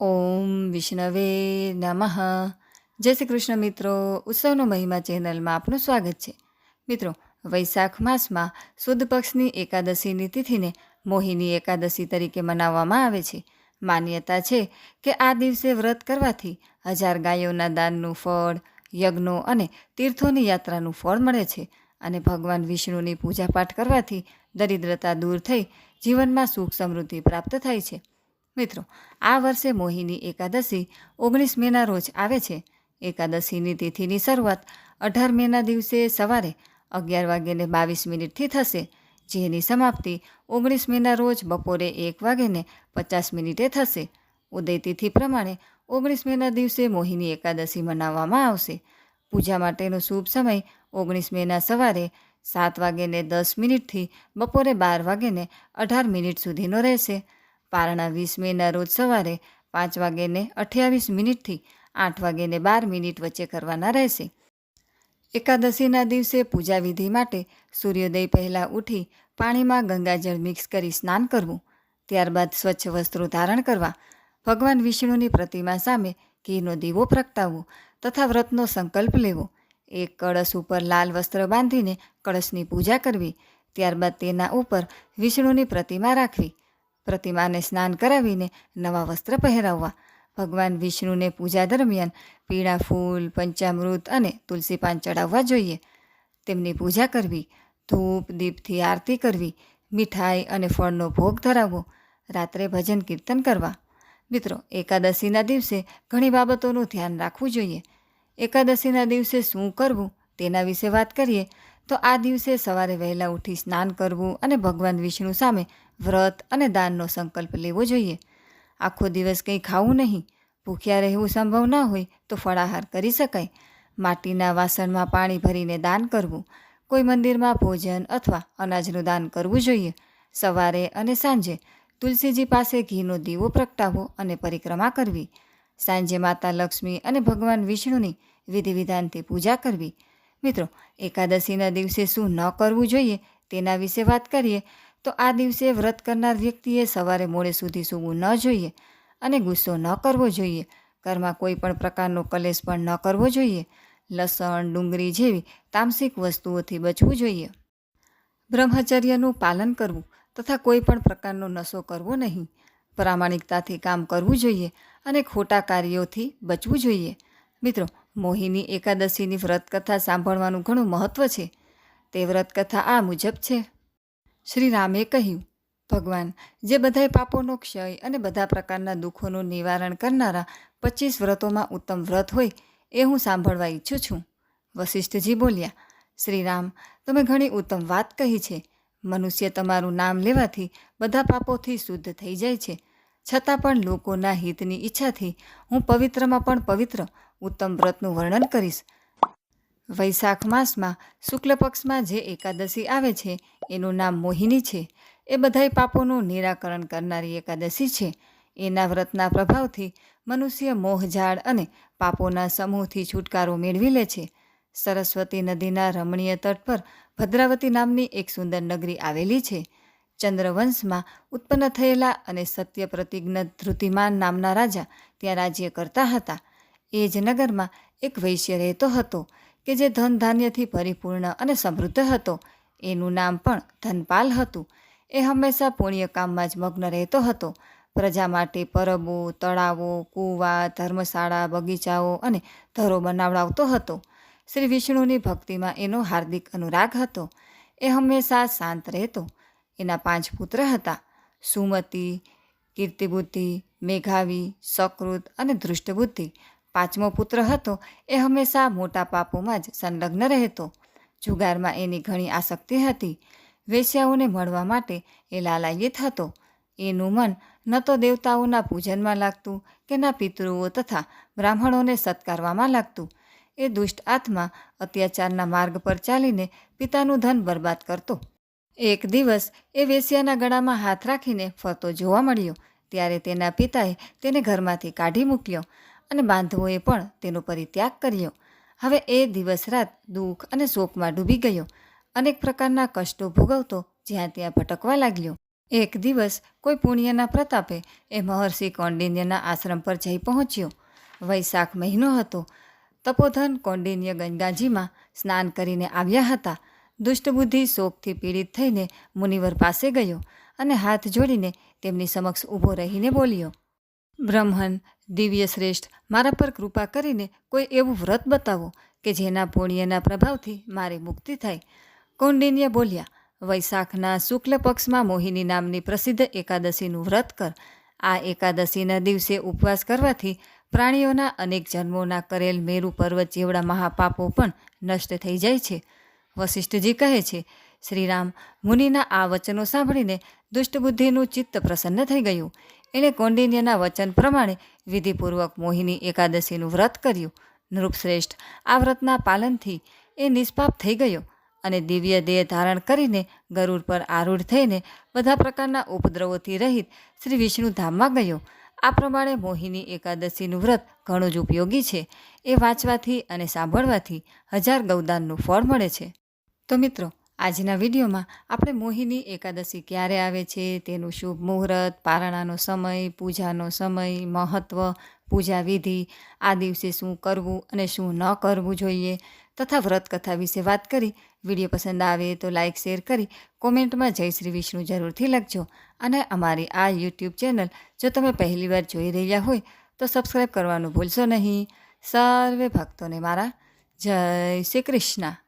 ઓમ વિષ્ણવે નમઃ. જય શ્રી કૃષ્ણ મિત્રો, ઉત્સવનો મહિમા ચેનલમાં આપનું સ્વાગત છે. મિત્રો, વૈશાખ માસમાં સુદ પક્ષની એકાદશીની તિથિને મોહિની એકાદશી તરીકે મનાવવામાં આવે છે. માન્યતા છે કે આ દિવસે વ્રત કરવાથી હજાર ગાયોના દાનનું ફળ, યજ્ઞો અને તીર્થોની યાત્રાનું ફળ મળે છે અને ભગવાન વિષ્ણુની પૂજાપાઠ કરવાથી દરિદ્રતા દૂર થઈ જીવનમાં સુખ સમૃદ્ધિ પ્રાપ્ત થાય છે. મિત્રો, આ વર્ષે મોહિની એકાદશી ઓગણીસ મેના રોજ આવે છે. એકાદશીની તિથિની શરૂઆત અઢાર મેના દિવસે સવારે અગિયાર વાગ્યાને બાવીસ મિનિટથી થશે, જેની સમાપ્તિ ઓગણીસ મેના રોજ બપોરે એક વાગ્યાને પચાસ મિનિટે થશે. ઉદય તિથિ પ્રમાણે ઓગણીસ મેના દિવસે મોહિની એકાદશી મનાવવામાં આવશે. પૂજા માટેનો શુભ સમય ઓગણીસ મેના સવારે સાત વાગ્યાને દસ મિનિટથી બપોરે બાર વાગ્યાને અઢાર મિનિટ સુધીનો રહેશે. પારણા વીસ મેના રોજ સવારે પાંચ વાગ્યાને અઠ્યાવીસ મિનિટથી આઠ વાગ્યાને બાર મિનિટ વચ્ચે કરવાના રહેશે. એકાદશીના દિવસે પૂજા વિધિ માટે સૂર્યોદય પહેલાં ઉઠી પાણીમાં ગંગાજળ મિક્સ કરી સ્નાન કરવું, ત્યારબાદ સ્વચ્છ વસ્ત્રો ધારણ કરવા, ભગવાન વિષ્ણુની પ્રતિમા સામે ઘીનો દીવો પ્રગટાવવો તથા વ્રતનો સંકલ્પ લેવો. એક કળશ ઉપર લાલ વસ્ત્ર બાંધીને કળશની પૂજા કરવી, ત્યારબાદ તેના ઉપર વિષ્ણુની પ્રતિમા રાખવી પ્રતિમાને સ્નાન કરાવીને નવા વસ્ત્ર પહેરાવવા. ભગવાન વિષ્ણુને પૂજા દરમિયાન પીળા ફૂલ, પંચામૃત અને તુલસી પાન ચડાવવા જોઈએ. તેમની પૂજા કરવી, ધૂપ, દીપથી આરતી કરવી, મીઠાઈ અને ફળનો ભોગ ધરાવવો, રાત્રે ભજન કીર્તન કરવા. મિત્રો, એકાદશીના દિવસે ઘણી બાબતોનું ધ્યાન રાખવું જોઈએ. એકાદશીના દિવસે શું કરવું તેના વિશે વાત કરીએ. તો આ દિવસે સવારે વહેલા ઉઠી સ્નાન કરવું અને ભગવાન વિષ્ણુ સામે વ્રત અને દાનનો સંકલ્પ લેવો જોઈએ. આખો દિવસ કંઈ ખાવું નહીં. ભૂખ્યા રહેવું સંભવ ન હોય તો ફળાહાર કરી શકાય. માટીના વાસણમાં પાણી ભરીને દાન કરવું. કોઈ મંદિરમાં ભોજન અથવા અનાજનું દાન કરવું જોઈએ. સવારે અને સાંજે તુલસીજી પાસે ઘીનો દીવો પ્રગટાવવો અને પરિક્રમા કરવી. સાંજે માતા લક્ષ્મી અને ભગવાન વિષ્ણુની વિધિ વિધાનથી પૂજા કરવી. મિત્રો, એકાદશીના દિવસે શું ન કરવું જોઈએ તેના વિશે વાત કરીએ તો આ દિવસે વ્રત કરનાર વ્યક્તિએ સવારે મોડે સુધી સૂવું ન જોઈએ અને ગુસ્સો ન કરવો જોઈએ. ઘરમાં કોઈ પણ પ્રકારનો કલેશ પણ ન કરવો જોઈએ. લસણ, ડુંગળી જેવી તામસિક વસ્તુઓથી બચવું જોઈએ. બ્રહ્મચર્યનું પાલન કરવું તથા કોઈ પણ પ્રકારનો નશો કરવો નહીં. પ્રામાણિકતાથી કામ કરવું જોઈએ અને ખોટા કાર્યોથી બચવું જોઈએ. મિત્રો મોહિની એકાદશીની વ્રતકથા સાંભળવાનું ઘણું મહત્ત્વ છે. તે વ્રતકથા આ મુજબ છે. શ્રી રામે કહ્યું, ભગવાન, જે બધાય પાપોનો ક્ષય અને બધા પ્રકારના દુઃખોનું નિવારણ કરનારા પચીસ વ્રતોમાં ઉત્તમ વ્રત હોય એ હું સાંભળવા ઈચ્છું છું. વશિષ્ઠજી બોલ્યા, શ્રીરામ, તમે ઘણી ઉત્તમ વાત કહી છે. મનુષ્ય તમારું નામ લેવાથી બધા પાપોથી શુદ્ધ થઈ જાય છે. છતાં પણ લોકોના હિતની ઈચ્છાથી હું પવિત્રમાં પણ પવિત્ર, ઉત્તમ વ્રતનું વર્ણન કરીશ. વૈશાખ માસમાં શુક્લ પક્ષમાં જે એકાદશી આવે છે, એનું નામ મોહિની છે. એ બધાય પાપોનું નિરાકરણ કરનારી એકાદશી છે. એના વ્રતના પ્રભાવથી મનુષ્ય મોહઝાડ અને પાપોના સમૂહથી છુટકારો મેળવી લે છે. સરસ્વતી નદીના રમણીય તટ પર ભદ્રાવતી નામની એક સુંદર નગરી આવેલી છે. ચંદ્રવંશમાં ઉત્પન્ન થયેલા અને સત્ય પ્રતિજ્ઞ ધૃતિમાન નામના રાજા ત્યાં રાજ્ય કરતા હતા. એ જ નગરમાં એક વૈશ્ય રહેતો હતો કે જે ધન ધાન્યથી પરિપૂર્ણ અને સમૃદ્ધ હતો. એનું નામ પણ ધનપાલ હતું. એ હંમેશા પુણ્ય કામમાં જ મગ્ન રહેતો હતો. પ્રજા માટે પરબો, તળાવો, કૂવા, ધર્મશાળા, બગીચાઓ અને ધરો બનાવડાવતો હતો. શ્રી વિષ્ણુની ભક્તિમાં એનો હાર્દિક અનુરાગ હતો. એ હંમેશા શાંત રહેતો. એના પાંચ પુત્ર હતા. સુમતિ, કીર્તિબુદ્ધિ, મેઘાવી, સકૃત અને દૃષ્ટબુદ્ધિ પાંચમો પુત્ર હતો એ હંમેશા મોટા પાપોમાં જ સંલગ્ન રહેતો. જુગારમાં એની ઘણી આસક્તિ હતી. વેશ્યાઓને મળવા માટે એ લાલાયિત હતો. એનું મન ન તો દેવતાઓના પૂજનમાં લાગતું કે ના પિતૃઓ તથા બ્રાહ્મણોને સત્કારવામાં લાગતું. એ દુષ્ટ આત્મા અત્યાચારના માર્ગ પર ચાલીને પિતાનું ધન બરબાદ કરતો. એક દિવસ એ વેશ્યાના ગળામાં હાથ રાખીને ફરતો જોવા મળ્યો. ત્યારે તેના પિતાએ તેને ઘરમાંથી કાઢી મૂક્યો અને બાંધવોએ પણ તેનો પરિત્યાગ કર્યો. હવે એ દિવસ રાત દુઃખ અને શોકમાં ડૂબી ગયો. અનેક પ્રકારના કષ્ટો ભોગવતો જ્યાં ત્યાં ભટકવા લાગ્યો. એક દિવસ કોઈ પુણ્યના પ્રતાપે એ મહર્ષિ કૌંડિન્યના આશ્રમ પર જઈ પહોંચ્યો. વૈશાખ મહિનો હતો. તપોધન કૌંડિન્ય ગંગાજીમાં સ્નાન કરીને આવ્યા હતા. દુષ્ટબુદ્ધિ શોકથી પીડિત થઈને મુનિવર પાસે ગયો અને હાથ જોડીને તેમની સમક્ષ ઊભો રહીને બોલ્યો, બ્રહ્મન દિવ્ય શ્રેષ્ઠ મારા પર કૃપા કરીને કોઈ એવું વ્રત બતાવો કે જેના પુણ્યના પ્રભાવથી મારી મુક્તિ થાય. કૌંડિન્ય બોલ્યા, વૈશાખના શુક્લ પક્ષમાં મોહિની નામની પ્રસિદ્ધ એકાદશીનું વ્રત કર. આ એકાદશીના દિવસે ઉપવાસ કરવાથી પ્રાણીઓના અનેક જન્મોના કરેલ મેરુ પર્વત જેવડા મહાપાપો પણ નષ્ટ થઈ જાય છે. વશિષ્ઠજી કહે છે, શ્રીરામ, મુનિના આ વચનો સાંભળીને દુષ્ટબુદ્ધિનું ચિત્ત પ્રસન્ન થઈ ગયું. એણે કૌંડિન્યના વચન પ્રમાણે વિધિપૂર્વક મોહિની એકાદશીનું વ્રત કર્યું. નૃપશ્રેષ્ઠ, આ વ્રતના પાલનથી એ નિષ્પાપ થઈ ગયો અને દિવ્ય દેહ ધારણ કરીને ગરુડ પર આરૂઢ થઈને બધા પ્રકારના ઉપદ્રવોથી રહિત શ્રી વિષ્ણુ ધામમાં ગયો. આ પ્રમાણે મોહિની એકાદશીનું વ્રત ઘણું જ ઉપયોગી છે. એ વાંચવાથી અને સાંભળવાથી હજાર ગૌદાનનું ફળ મળે છે. તો મિત્રો, આજના વિડીયોમાં આપણે મોહિની એકાદશી ક્યારે આવે છે, તેનું શુભ મુહૂર્ત, પારણાનો સમય, પૂજાનો સમય મહત્ત્વ પૂજા વિધિ, આ દિવસે શું કરવું અને શું ન કરવું જોઈએ તથા વ્રત કથા વિશે વાત કરી. વીડિયો પસંદ આવે તો લાઇક શેર કરી, કોમેન્ટમાં જય શ્રી વિષ્ણુ જરૂરથી લખજો. અને અમારી આ યુટ્યુબ ચેનલ જો તમે પહેલીવાર જોઈ રહ્યા હોય તો સબસ્ક્રાઈબ કરવાનું ભૂલશો નહીં. સર્વે ભક્તોને મારા જય શ્રી કૃષ્ણ.